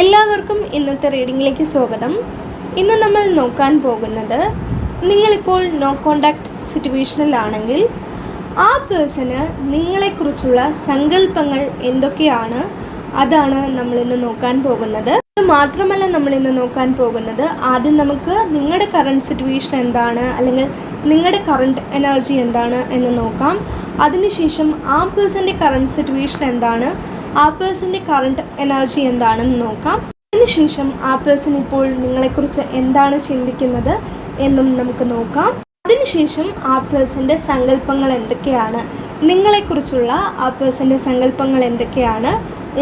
എല്ലാവർക്കും ഇന്നത്തെ റീഡിങ്ങിലേക്ക് സ്വാഗതം. ഇന്ന് നമ്മൾ നോക്കാൻ പോകുന്നത് നിങ്ങളിപ്പോൾ നോ കോണ്ടാക്ട് സിറ്റുവേഷനിലാണെങ്കിൽ ആ പേഴ്സണ് നിങ്ങളെക്കുറിച്ചുള്ള സങ്കല്പങ്ങൾ എന്തൊക്കെയാണ്? അതാണ് നമ്മൾ ഇന്ന് നോക്കാൻ പോകുന്നത്. അത് മാത്രമല്ല നമ്മൾ ഇന്ന് നോക്കാൻ പോകുന്നത് ആദ്യം നമുക്ക് നിങ്ങളുടെ കറണ്ട് സിറ്റുവേഷൻ എന്താണ്? അല്ലെങ്കിൽ നിങ്ങളുടെ കറണ്ട് എനർജി എന്താണ് എന്ന് നോക്കാം. അതിനുശേഷം ആ പേഴ്സന്റെ കറണ്ട് സിറ്റുവേഷൻ എന്താണ്? ആ കറണ്ട് എനർജി എന്താണെന്ന് നോക്കാം. അതിനുശേഷം ആ പേഴ്സൺ ഇപ്പോൾ നിങ്ങളെക്കുറിച്ച് എന്താണ് ചിന്തിക്കുന്നത് എന്നും നമുക്ക് നോക്കാം. അതിനുശേഷം ആ പേഴ്സന്റെ സങ്കല്പങ്ങൾ എന്തൊക്കെയാണ്? നിങ്ങളെക്കുറിച്ചുള്ള ആ പേഴ്സന്റെ സങ്കല്പങ്ങൾ എന്തൊക്കെയാണ്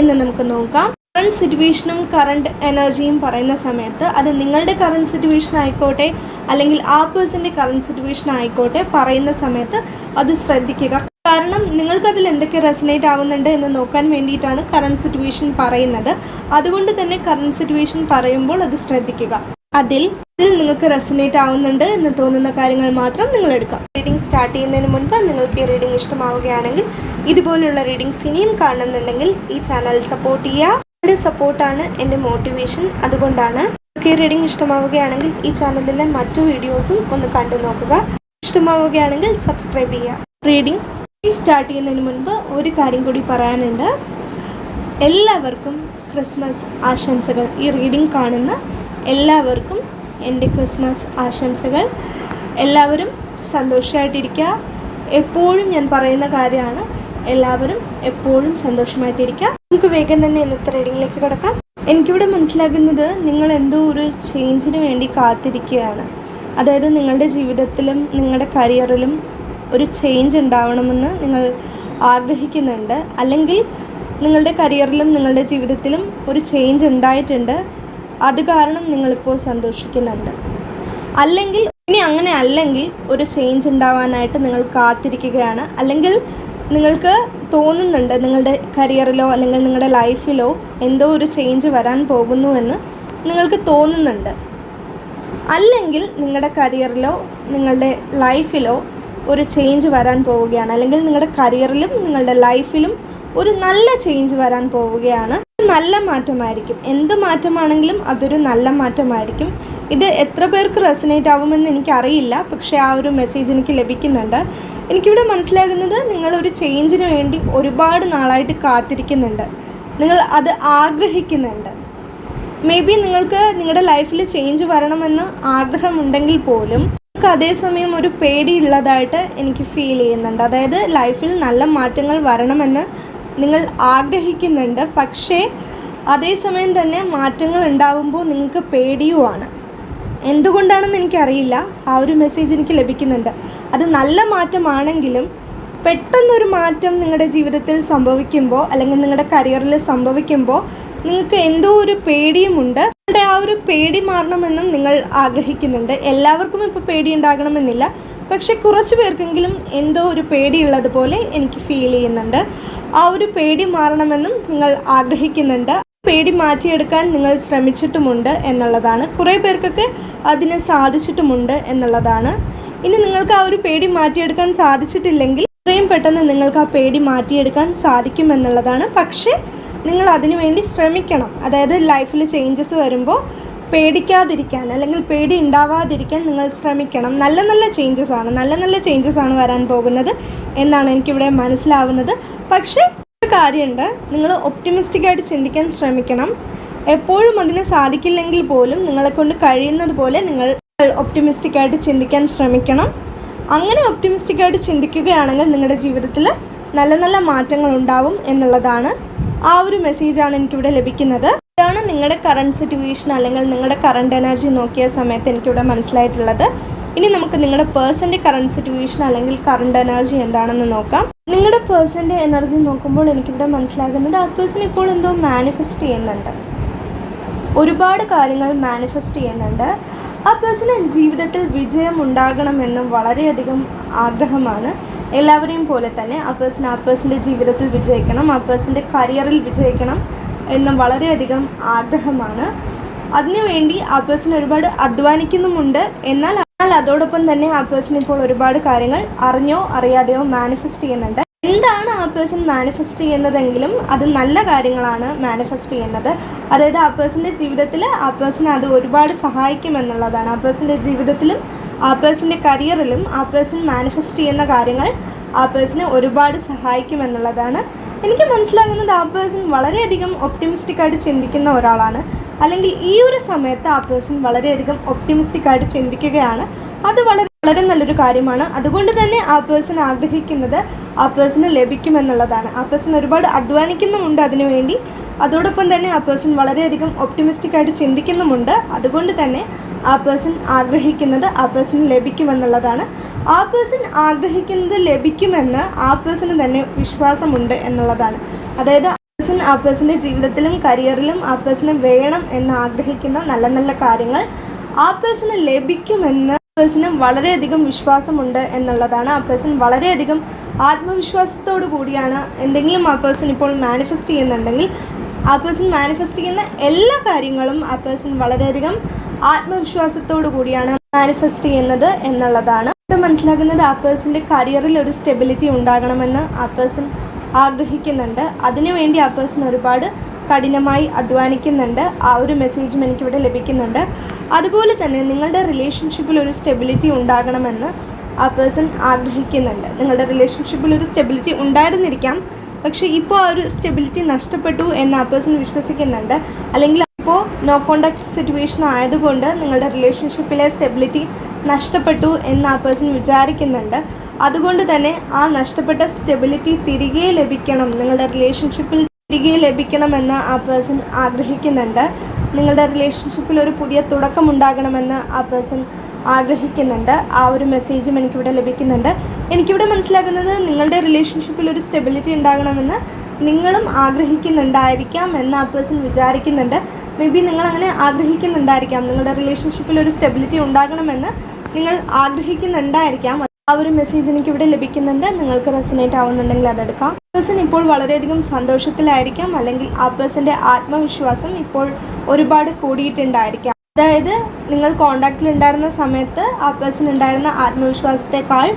എന്ന് നമുക്ക് നോക്കാം. കറണ്ട് സിറ്റുവേഷനും കറണ്ട് എനർജിയും പറയുന്ന സമയത്ത് അത് നിങ്ങളുടെ കറണ്ട് സിറ്റുവേഷൻ ആയിക്കോട്ടെ അല്ലെങ്കിൽ ആ പേഴ്സന്റെ കറണ്ട് സിറ്റുവേഷൻ ആയിക്കോട്ടെ പറയുന്ന സമയത്ത് അത് ശ്രദ്ധിക്കുക. കാരണം നിങ്ങൾക്കതിൽ എന്തൊക്കെ റെസനേറ്റ് ആവുന്നുണ്ട് എന്ന് നോക്കാൻ വേണ്ടിയിട്ടാണ് കറണ്ട് സിറ്റുവേഷൻ പറയുന്നത്. അതുകൊണ്ട് തന്നെ കറണ്ട് സിറ്റുവേഷൻ പറയുമ്പോൾ അത് ശ്രദ്ധിക്കുക. അതിൽ ഇതിൽ നിങ്ങൾക്ക് റെസനേറ്റ് ആവുന്നുണ്ട് എന്ന് തോന്നുന്ന കാര്യങ്ങൾ മാത്രം നിങ്ങൾ എടുക്കാം റീഡിംഗ് സ്റ്റാർട്ട് ചെയ്യുന്നതിന് മുൻപ് നിങ്ങൾക്ക് ഈ റീഡിംഗ് ഇഷ്ടമാവുകയാണെങ്കിൽ ഇതുപോലുള്ള റീഡിങ്സ് ഇനിയും കാണുന്നുണ്ടെങ്കിൽ ഈ ചാനൽ സപ്പോർട്ട് ചെയ്യുക. നിങ്ങളുടെ സപ്പോർട്ടാണ് എന്റെ മോട്ടിവേഷൻ അതുകൊണ്ടാണ് നിങ്ങൾക്ക് ഈ റീഡിംഗ് ഇഷ്ടമാവുകയാണെങ്കിൽ ഈ ചാനലിലെ മറ്റു വീഡിയോസും ഒന്ന് കണ്ടു നോക്കുക ഇഷ്ടമാവുകയാണെങ്കിൽ സബ്സ്ക്രൈബ് ചെയ്യുക. റീഡിംഗ് സ്റ്റാർട്ട് ചെയ്യുന്നതിന് മുൻപ് ഒരു കാര്യം കൂടി പറയാനുണ്ട്. എല്ലാവർക്കും ക്രിസ്മസ് ആശംസകൾ. ഈ റീഡിംഗ് കാണുന്ന എല്ലാവർക്കും എന്റെ ക്രിസ്മസ് ആശംസകൾ. എല്ലാവരും സന്തോഷമായിട്ടിരിക്കുക. എപ്പോഴും ഞാൻ പറയുന്ന കാര്യമാണ് എല്ലാവരും എപ്പോഴും സന്തോഷമായിട്ടിരിക്കുക. നമുക്ക് വേഗം തന്നെ ഇന്നത്തെ റീഡിങ്ങിലേക്ക് കിടക്കാം. എനിക്കിവിടെ മനസ്സിലാകുന്നത് നിങ്ങൾ എന്തോ ഒരു ചേഞ്ചിന് വേണ്ടി കാത്തിരിക്കുകയാണ്. അതായത് നിങ്ങളുടെ ജീവിതത്തിലും നിങ്ങളുടെ കരിയറിലും ഒരു ചേഞ്ച് ഉണ്ടാവണമെന്ന് നിങ്ങൾ ആഗ്രഹിക്കുന്നുണ്ട്. അല്ലെങ്കിൽ നിങ്ങളുടെ കരിയറിലും നിങ്ങളുടെ ജീവിതത്തിലും ഒരു ചേഞ്ച് ഉണ്ടായിട്ടുണ്ട്. അത് കാരണം നിങ്ങളിപ്പോൾ സന്തോഷിക്കുന്നുണ്ട്. അല്ലെങ്കിൽ ഇനി അങ്ങനെ അല്ലെങ്കിൽ ഒരു ചേഞ്ച് ഉണ്ടാവാനായിട്ട് നിങ്ങൾ കാത്തിരിക്കുകയാണ്. അല്ലെങ്കിൽ നിങ്ങൾക്ക് തോന്നുന്നുണ്ട് നിങ്ങളുടെ കരിയറിലോ അല്ലെങ്കിൽ നിങ്ങളുടെ ലൈഫിലോ എന്തോ ഒരു ചേഞ്ച് വരാൻ പോകുന്നുവെന്ന് നിങ്ങൾക്ക് തോന്നുന്നുണ്ട്. അല്ലെങ്കിൽ നിങ്ങളുടെ കരിയറിലോ നിങ്ങളുടെ ലൈഫിലോ ഒരു ചേഞ്ച് വരാൻ പോവുകയാണ്. അല്ലെങ്കിൽ നിങ്ങളുടെ കരിയറിലും നിങ്ങളുടെ ലൈഫിലും ഒരു നല്ല ചേഞ്ച് വരാൻ പോവുകയാണ്. നല്ല മാറ്റമായിരിക്കും. എന്ത് മാറ്റമാണെങ്കിലും അതൊരു നല്ല മാറ്റമായിരിക്കും. ഇത് എത്ര പേർക്ക് റെസനേറ്റ് ആവുമെന്ന് എനിക്കറിയില്ല. പക്ഷേ ആ ഒരു മെസ്സേജ് എനിക്ക് ലഭിക്കുന്നുണ്ട്. എനിക്കിവിടെ മനസ്സിലാകുന്നത് നിങ്ങളൊരു ചേഞ്ചിന് വേണ്ടി ഒരുപാട് നാളായിട്ട് കാത്തിരിക്കുന്നുണ്ട്. നിങ്ങൾ അത് ആഗ്രഹിക്കുന്നുണ്ട്. മേ ബി നിങ്ങൾക്ക് നിങ്ങളുടെ ലൈഫിൽ ചേഞ്ച് വരണമെന്ന് ആഗ്രഹമുണ്ടെങ്കിൽ പോലും നിങ്ങൾക്ക് അതേസമയം ഒരു പേടിയുള്ളതായിട്ട് എനിക്ക് ഫീൽ ചെയ്യുന്നുണ്ട്. അതായത് ലൈഫിൽ നല്ല മാറ്റങ്ങൾ വരണമെന്ന് നിങ്ങൾ ആഗ്രഹിക്കുന്നുണ്ട്. പക്ഷേ അതേസമയം തന്നെ മാറ്റങ്ങൾ ഉണ്ടാകുമ്പോൾ നിങ്ങൾക്ക് പേടിയുമാണ്. എന്തുകൊണ്ടാണെന്ന് എനിക്കറിയില്ല. ആ ഒരു മെസ്സേജ് എനിക്ക് ലഭിക്കുന്നുണ്ട്. അത് നല്ല മാറ്റമാണെങ്കിലും പെട്ടെന്നൊരു മാറ്റം നിങ്ങളുടെ ജീവിതത്തിൽ സംഭവിക്കുമ്പോൾ അല്ലെങ്കിൽ നിങ്ങളുടെ കരിയറിൽ സംഭവിക്കുമ്പോൾ നിങ്ങൾക്ക് എന്തോ ഒരു പേടിയുമുണ്ട്. ആ ഒരു പേടി മാറണമെന്നും നിങ്ങൾ ആഗ്രഹിക്കുന്നുണ്ട്. എല്ലാവർക്കും ഇപ്പോൾ പേടി ഉണ്ടാകണമെന്നില്ല. പക്ഷെ കുറച്ച് പേർക്കെങ്കിലും എന്തോ ഒരു പേടിയുള്ളതുപോലെ എനിക്ക് ഫീൽ ചെയ്യുന്നുണ്ട്. ആ ഒരു പേടി മാറണമെന്നും നിങ്ങൾ ആഗ്രഹിക്കുന്നുണ്ട്. പേടി മാറ്റിയെടുക്കാൻ നിങ്ങൾ ശ്രമിച്ചിട്ടുമുണ്ട് എന്നുള്ളതാണ്. കുറേ പേർക്കൊക്കെ അതിന് സാധിച്ചിട്ടുമുണ്ട് എന്നുള്ളതാണ്. ഇനി നിങ്ങൾക്ക് ആ ഒരു പേടി മാറ്റിയെടുക്കാൻ സാധിച്ചിട്ടില്ലെങ്കിൽ എത്രയും പെട്ടെന്ന് നിങ്ങൾക്ക് ആ പേടി മാറ്റിയെടുക്കാൻ സാധിക്കുമെന്നുള്ളതാണ്. പക്ഷേ നിങ്ങൾ അതിനുവേണ്ടി ശ്രമിക്കണം. അതായത് ലൈഫിൽ ചേഞ്ചസ് വരുമ്പോൾ പേടിക്കാതിരിക്കാൻ അല്ലെങ്കിൽ പേടി ഉണ്ടാവാതിരിക്കാൻ നിങ്ങൾ ശ്രമിക്കണം. നല്ല നല്ല ചേഞ്ചസ് ആണ്. നല്ല നല്ല ചേഞ്ചസ് ആണ് വരാൻ പോകുന്നത് എന്നാണ് എനിക്കിവിടെ മനസ്സിലാവുന്നത്. പക്ഷേ ഒരു കാര്യമുണ്ട്. നിങ്ങൾ ഒപ്റ്റിമിസ്റ്റിക് ആയിട്ട് ചിന്തിക്കാൻ ശ്രമിക്കണം. എപ്പോഴും അതിന് സാധിക്കില്ലെങ്കിൽ പോലും നിങ്ങളെക്കൊണ്ട് കഴിയുന്നത് പോലെ നിങ്ങൾ ഒപ്റ്റിമിസ്റ്റിക് ആയിട്ട് ചിന്തിക്കാൻ ശ്രമിക്കണം. അങ്ങനെ ഒപ്റ്റിമിസ്റ്റിക് ആയിട്ട് ചിന്തിക്കുകയാണെങ്കിൽ നിങ്ങളുടെ ജീവിതത്തിൽ നല്ല നല്ല മാറ്റങ്ങൾ ഉണ്ടാവും എന്നുള്ളതാണ് ആ ഒരു മെസ്സേജാണ് എനിക്കിവിടെ ലഭിക്കുന്നത്. ഇതാണ് നിങ്ങളുടെ കറണ്ട് സിറ്റുവേഷൻ അല്ലെങ്കിൽ നിങ്ങളുടെ കറണ്ട് എനർജി നോക്കിയ സമയത്ത് എനിക്കിവിടെ മനസ്സിലായിട്ടുള്ളത്. ഇനി നമുക്ക് നിങ്ങളുടെ പേഴ്സന്റെ കറണ്ട് സിറ്റുവേഷൻ അല്ലെങ്കിൽ കറണ്ട് എനർജി എന്താണെന്ന് നോക്കാം. നിങ്ങളുടെ പേഴ്സന്റെ എനർജി നോക്കുമ്പോൾ എനിക്കിവിടെ മനസ്സിലാകുന്നത് ആ പേഴ്സൺ ഇപ്പോൾ എന്തോ മാനിഫെസ്റ്റ് ചെയ്യുന്നുണ്ട്. ഒരുപാട് കാര്യങ്ങൾ മാനിഫെസ്റ്റ് ചെയ്യുന്നുണ്ട്. ആ പേഴ്സണ് ജീവിതത്തിൽ വിജയം ഉണ്ടാകണമെന്നും വളരെയധികം ആഗ്രഹമാണ്. എല്ലാവരെയും പോലെ തന്നെ ആ പേഴ്സൺ ആ പേഴ്സന്റെ ജീവിതത്തിൽ വിജയിക്കണം ആ പേഴ്സന്റെ കരിയറിൽ വിജയിക്കണം എന്നും വളരെയധികം ആഗ്രഹമാണ്. അതിനുവേണ്ടി ആ പേഴ്സൺ ഒരുപാട് അധ്വാനിക്കുന്നുമുണ്ട്. എന്നാൽ എന്നാൽ അതോടൊപ്പം തന്നെ ആ പേഴ്സൺ ഇപ്പോൾ ഒരുപാട് കാര്യങ്ങൾ അറിഞ്ഞോ അറിയാതെയോ മാനിഫെസ്റ്റ് ചെയ്യുന്നുണ്ട്. എന്താണ് ആ പേഴ്സൺ മാനിഫെസ്റ്റ് ചെയ്യുന്നതെങ്കിലും അത് നല്ല കാര്യങ്ങളാണ് മാനിഫെസ്റ്റ് ചെയ്യുന്നത്. അതായത് ആ പേഴ്സന്റെ ജീവിതത്തിൽ ആ പേഴ്സൺ അത് ഒരുപാട് സഹായിക്കുമെന്നുള്ളതാണ്. ആ പേഴ്സന്റെ ജീവിതത്തിലും ആ പേഴ്സന്റെ കരിയറിലും ആ പേഴ്സൺ മാനിഫെസ്റ്റ് ചെയ്യുന്ന കാര്യങ്ങൾ ആ പേഴ്സണെ ഒരുപാട് സഹായിക്കുമെന്നുള്ളതാണ്. എനിക്ക് മനസ്സിലാകുന്നത് ആ പേഴ്സൺ വളരെയധികം ഒപ്റ്റിമിസ്റ്റിക് ആയിട്ട് ചിന്തിക്കുന്ന ഒരാളാണ്. അല്ലെങ്കിൽ ഈ ഒരു സമയത്ത് ആ പേഴ്സൺ വളരെയധികം ഒപ്റ്റിമിസ്റ്റിക് ആയിട്ട് ചിന്തിക്കുകയാണ്. അത് വളരെ വളരെ നല്ലൊരു കാര്യമാണ്. അതുകൊണ്ട് തന്നെ ആ പേഴ്സൺ ആഗ്രഹിക്കുന്നത് ആ പേഴ്സണ് ലഭിക്കുമെന്നുള്ളതാണ്. ആ പേഴ്സൺ ഒരുപാട് അധ്വാനിക്കുന്നുമുണ്ട് അതിനുവേണ്ടി അതോടൊപ്പം തന്നെ ആ പേഴ്സൺ വളരെയധികം ഒപ്റ്റിമിസ്റ്റിക് ആയിട്ട് ചിന്തിക്കുന്നുമുണ്ട്. അതുകൊണ്ട് തന്നെ ആ പേഴ്സൺ ആഗ്രഹിക്കുന്നത് ആ പേഴ്സൺ ലഭിക്കുമെന്നുള്ളതാണ് ആ പേഴ്സൺ ആഗ്രഹിക്കുന്നത് ലഭിക്കുമെന്ന് ആ പേഴ്സണ് തന്നെ വിശ്വാസമുണ്ട് എന്നുള്ളതാണ് അതായത് ആ പേഴ്സൺ ആ പേഴ്സന്റെ ജീവിതത്തിലും കരിയറിലും ആ പേഴ്സണ് വേണം എന്ന് ആഗ്രഹിക്കുന്ന നല്ല നല്ല കാര്യങ്ങൾ ആ പേഴ്സണ് ലഭിക്കുമെന്ന് പേഴ്സണ് വളരെയധികം വിശ്വാസമുണ്ട് എന്നുള്ളതാണ് ആ പേഴ്സൺ വളരെയധികം ആത്മവിശ്വാസത്തോടു കൂടിയാണ് എന്തെങ്കിലും ആ പേഴ്സൺ ഇപ്പോൾ മാനിഫെസ്റ്റ് ചെയ്യുന്നുണ്ടെങ്കിൽ ആ പേഴ്സൺ മാനിഫെസ്റ്റ് ചെയ്യുന്ന എല്ലാ കാര്യങ്ങളും ആ പേഴ്സൺ വളരെയധികം ആത്മവിശ്വാസത്തോടു കൂടിയാണ് മാനിഫെസ്റ്റ് ചെയ്യുന്നത് എന്നുള്ളതാണ്. ഇത് മനസ്സിലാക്കുന്നത് ആ പേഴ്സന്റെ കരിയറിൽ ഒരു സ്റ്റെബിലിറ്റി ഉണ്ടാകണമെന്ന് ആ പേഴ്സൺ ആഗ്രഹിക്കുന്നുണ്ട്. അതിനുവേണ്ടി ആ പേഴ്സൺ ഒരുപാട് കഠിനമായി അധ്വാനിക്കുന്നുണ്ട്. ആ ഒരു മെസ്സേജും എനിക്കിവിടെ ലഭിക്കുന്നുണ്ട്. അതുപോലെ തന്നെ നിങ്ങളുടെ റിലേഷൻഷിപ്പിൽ ഒരു സ്റ്റെബിലിറ്റി ഉണ്ടാകണമെന്ന് ആ പേഴ്സൺ ആഗ്രഹിക്കുന്നുണ്ട്. നിങ്ങളുടെ റിലേഷൻഷിപ്പിൽ ഒരു സ്റ്റെബിലിറ്റി ഉണ്ടായിരുന്നിരിക്കാം. പക്ഷേ ഇപ്പോൾ ആ ഒരു സ്റ്റെബിലിറ്റി നഷ്ടപ്പെട്ടു എന്ന് ആ പേഴ്സൺ വിശ്വസിക്കുന്നുണ്ട്. അല്ലെങ്കിൽ ഇപ്പോൾ നോ കോണ്ടാക്ട് സിറ്റുവേഷൻ ആയതുകൊണ്ട് നിങ്ങളുടെ റിലേഷൻഷിപ്പിലെ സ്റ്റെബിലിറ്റി നഷ്ടപ്പെട്ടു എന്ന് ആ പേഴ്സൺ വിചാരിക്കുന്നുണ്ട്. അതുകൊണ്ട് തന്നെ ആ നഷ്ടപ്പെട്ട സ്റ്റെബിലിറ്റി തിരികെ ലഭിക്കണം നിങ്ങളുടെ റിലേഷൻഷിപ്പിൽ തിരികെ ലഭിക്കണമെന്ന് ആ പേഴ്സൺ ആഗ്രഹിക്കുന്നുണ്ട്. നിങ്ങളുടെ റിലേഷൻഷിപ്പിൽ ഒരു പുതിയ തുടക്കം ഉണ്ടാകണമെന്ന് ആ പേഴ്സൺ ആഗ്രഹിക്കുന്നുണ്ട്. ആ ഒരു മെസ്സേജും എനിക്കിവിടെ ലഭിക്കുന്നുണ്ട്. എനിക്കിവിടെ മനസ്സിലാക്കുന്നത് നിങ്ങളുടെ റിലേഷൻഷിപ്പിൽ ഒരു സ്റ്റെബിലിറ്റി ഉണ്ടാകണമെന്ന് നിങ്ങളും ആഗ്രഹിക്കുന്നുണ്ടായിരിക്കാം എന്ന് ആ പേഴ്സൺ വിചാരിക്കുന്നുണ്ട്. മേ ബി നിങ്ങൾ അങ്ങനെ ആഗ്രഹിക്കുന്നുണ്ടായിരിക്കാം. നിങ്ങളുടെ റിലേഷൻഷിപ്പിൽ ഒരു സ്റ്റെബിലിറ്റി ഉണ്ടാകണമെന്ന് നിങ്ങൾ ആഗ്രഹിക്കുന്നുണ്ടായിരിക്കാം. ആ ഒരു മെസ്സേജ് എനിക്കിവിടെ ലഭിക്കുന്നുണ്ട്. നിങ്ങൾക്ക് റെസിനേറ്റ് ആവുന്നുണ്ടെങ്കിൽ അതെടുക്കാം. പേഴ്സൺ ഇപ്പോൾ വളരെയധികം സന്തോഷത്തിലായിരിക്കാം. അല്ലെങ്കിൽ ആ പേഴ്സന്റെ ആത്മവിശ്വാസം ഇപ്പോൾ ഒരുപാട് കൂടിയിട്ടുണ്ടായിരിക്കാം. അതായത് നിങ്ങൾ കോണ്ടാക്റ്റിൽ ഉണ്ടായിരുന്ന സമയത്ത് ആ പേഴ്സൺ ഉണ്ടായിരുന്ന ആത്മവിശ്വാസത്തെക്കാൾ